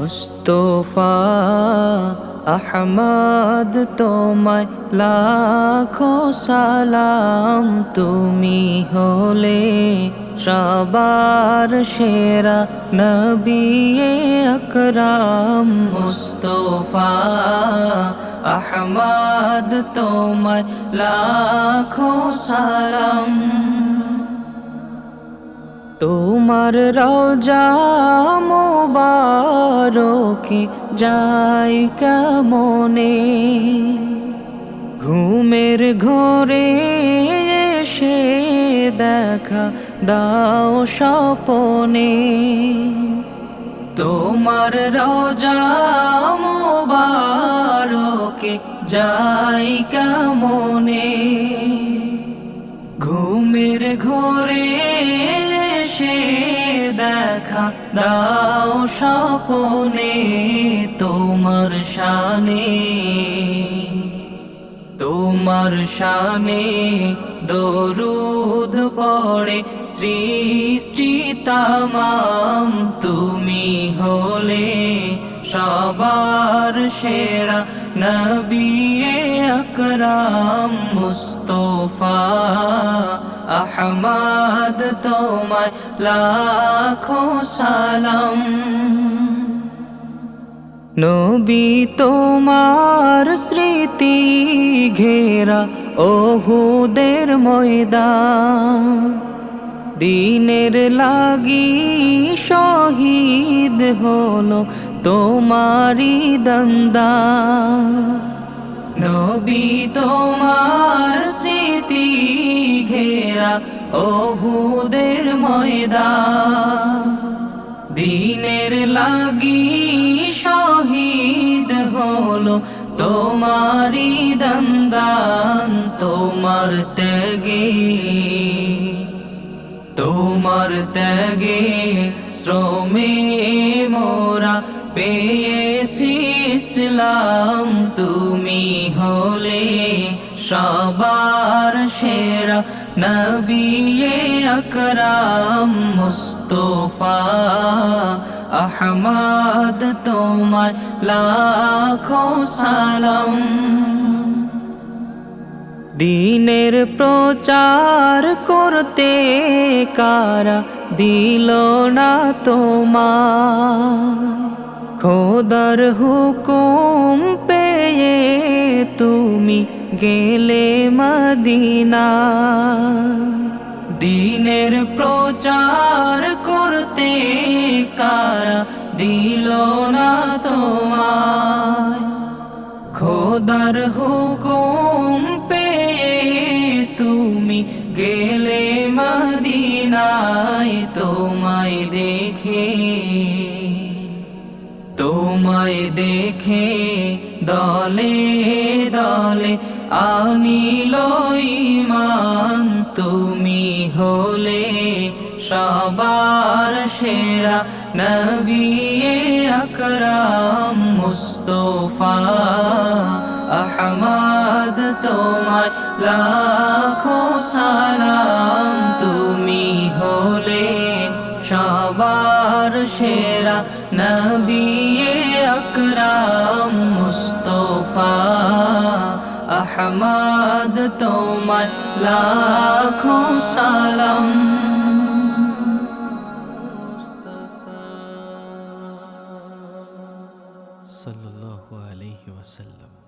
মুস্তফা আহমদ তোমায় লাখো সালাম তুমি হলে সবার সেরা নবী আকরাম। মুস্তফা আহমদ তোমায় লাখো সালাম। তোমার রওজা মোবারকে যাই কেমনে? ঘুমের ঘরে এসে দেখা দাও স্বপনে। তোমার রওজা মোবারকে যাই কামনে। ঘুমের ঘরে সে দেখা, দাও স্বপনে তোমার শানে। তোমার শানে দরুদ পড়ে সৃষ্টি তামাম। তুমি হলে সবার সেরা নবী আকরাম। মুস্তফা আহমদ তোমায় লাখো সালাম। নবী তোমার স্মৃতি ঘেরা ওহুদের ময়দান। দিনের লাগি শহীদ হলো তোমারি দন্দা। নবী তোমার স্মৃতি ঘেরা ওহুদের ময়দান। দিনের লাগি তোমারি দন্দান, তোমার ত্যাগে তোমার ত্যাগে শ্রমে মোরা পেয়েছি ইসলাম। তুমি হলে সবার সেরা নবী আকরাম মুস্তফা। আহমদ তোমায় লাখো সালাম। দিনের প্রচার করতে কারা দিল না তোমার? খোদার হুকুম পেয়ে তুমি গেলে মদিনা দিনের প্রচার করতে কারা দিল না তোমার খোদার হুকুম পে তুমি গেলে মদিনায় তোমায় দেখে তোমায় দেখে দলে দলে আনিল ইমান। তুমি সবার সেরা নবী আকরাম মুস্তফা। আহমদ তোমায় লাখো সালাম তুমি হলে সবার সেরা নবী আকরাম মুস্তফা। আহমদ তোমায় লাখো সালাম صلى الله عليه وسلم.